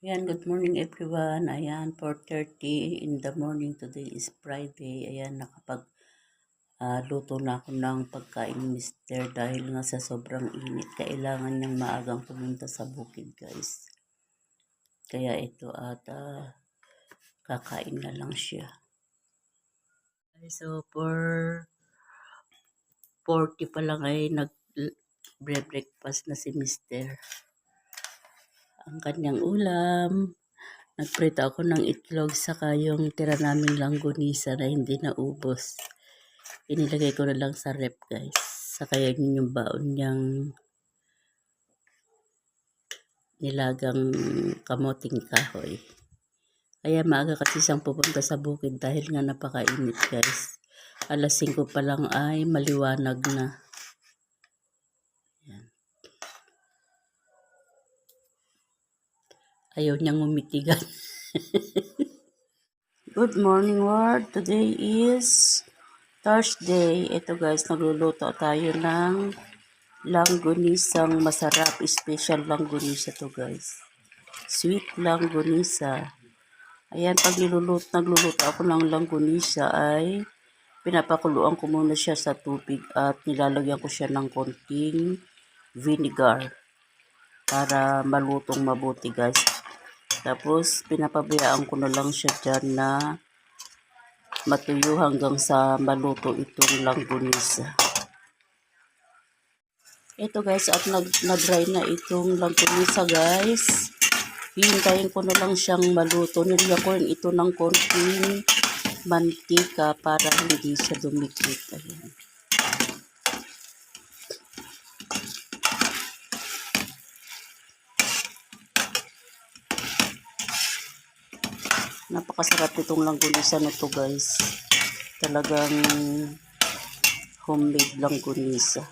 Ayan, good morning everyone. Ayan, 4.30 in the morning. Today is Friday. Ayan, nakapag ah, luto na ako ng pagkain ni Mister dahil nga sa sobrang init. Kailangan niyang maagang pumunta sa bukid, guys. Kaya ito at ah, kakain na lang siya. So, for 40 pa lang ay nag-breakfast na si Mister ang kanyang ulam. Nagprito ako ng itlog saka yung tira naming langgonisa na hindi naubos. Inilagay ko na lang sa rep guys. Saka yun yung baon niyang nilagang kamoting kahoy. Kaya maaga kasi siyang pupunta sa bukid dahil nga napakainit guys. Alas 5 pa lang ay maliwanag na. Ayaw niyang umitigan. Good morning world. Today is Thursday. Ito guys, nagluluto tayo ng langgonisang masarap. Special langgonisa to guys. Sweet langgonisa. Ayan, pag niluluto, nagluluto ako ng langgonisa ay pinapakuluan ko muna siya sa tubig at nilalagyan ko siya ng konting vinegar para malutong mabuti guys. Tapos, pinapabayaan ko na lang siya dyan na matuyo hanggang sa maluto itong langgunisa. Ito guys, at nag, na-dry na itong langgunisa guys. Hihintayin ko na lang siyang maluto. Nilagyan ko rin ito ng konting mantika para hindi siya dumikit. Ayan. Napakasarap itong langgunisa na to guys. Talagang homemade langgunisa.